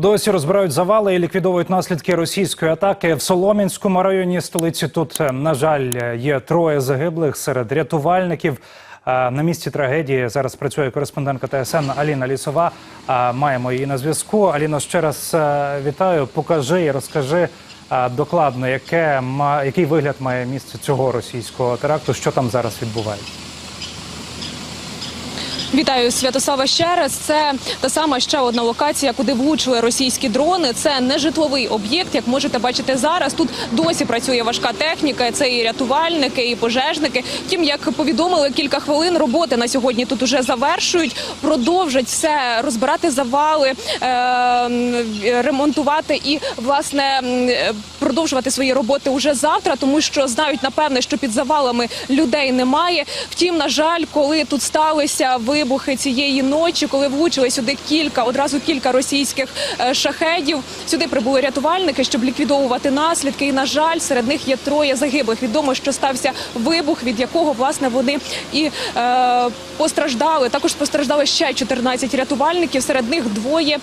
Досі розбирають завали і ліквідовують наслідки російської атаки в Солом'янському районі столиці. Тут, е, на жаль, є троє загиблих серед рятувальників. Е, На місці трагедії зараз працює кореспондентка ТСН Аліна Лісова. Е, Маємо її на зв'язку. Аліно, ще раз вітаю. Покажи і розкажи докладно, яке який вигляд має місце цього російського теракту. Що там зараз відбувається? Вітаю Святослава ще раз. Це та сама ще одна локація, куди влучили російські дрони. Це не житловий об'єкт. Як можете бачити зараз, тут досі працює важка техніка. Це і рятувальники, і пожежники. Втім, як повідомили кілька хвилин, роботи на сьогодні тут уже завершують. Продовжать все розбирати завали, е- ремонтувати і власне продовжувати свої роботи уже завтра, тому що знають напевне, що під завалами людей немає. Втім, на жаль, коли тут сталися вибухи цієї ночі, коли влучили сюди кілька, одразу кілька російських е, шахедів. Сюди прибули рятувальники, щоб ліквідовувати наслідки. І на жаль, серед них є троє загиблих. Відомо, що стався вибух, від якого власне вони і е, постраждали. Також постраждали ще 14 рятувальників. Серед них двоє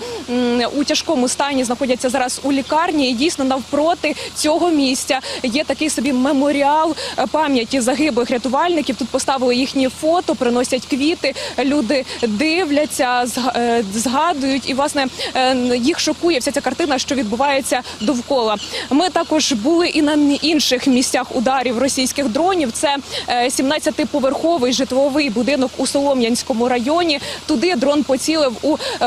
у тяжкому стані знаходяться зараз у лікарні. І дійсно навпроти цього місця є такий собі меморіал е, пам'яті загиблих рятувальників. Тут поставили їхні фото, приносять квіти. Люди дивляться, е, згадують, і власне е, їх шокує вся ця картина, що відбувається довкола. Ми також були і на інших місцях ударів російських дронів. Це е, 17-поверховий житловий будинок у Солом'янському районі. Туди дрон поцілив у е,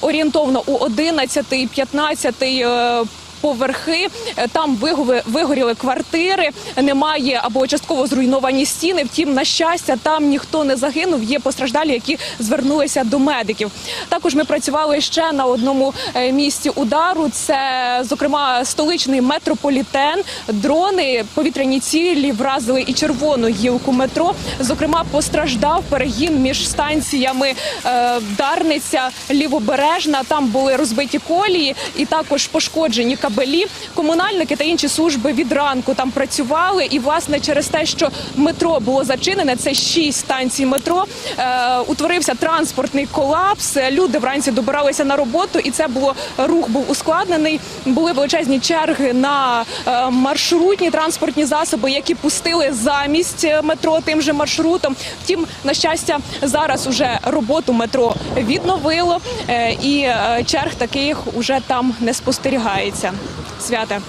орієнтовно у 11 15 е, Поверхи Е, там вигоріли квартири, немає або частково зруйновані стіни. Втім, на щастя, там ніхто не загинув. Є постраждалі, які звернулися до медиків. Також ми працювали ще на одному е, місці удару. Це зокрема столичний метрополітен. Дрони повітряні цілі вразили і червону гілку метро. Зокрема, постраждав перегін між станціями е, Дарниця, Лівобережна. Там були розбиті колії і також пошкоджені кабелі. Комунальники та інші служби від ранку там працювали. І власне через те, що метро було зачинене, це шість станцій метро. Е, утворився транспортний колапс. Люди вранці добиралися на роботу, і це було рух був ускладнений. Були величезні черги на е, маршрутні транспортні засоби, які пустили замість е, метро тим же маршрутом. Втім, на щастя, зараз уже роботу метро відновило, е, і е, черг таких уже там не спостерігається. Святе.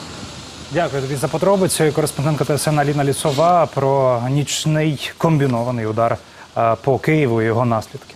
Дякую тобі за подробиці. Кореспондентка ТСН Аліна Лісова про нічний комбінований удар е, по Києву і його наслідки.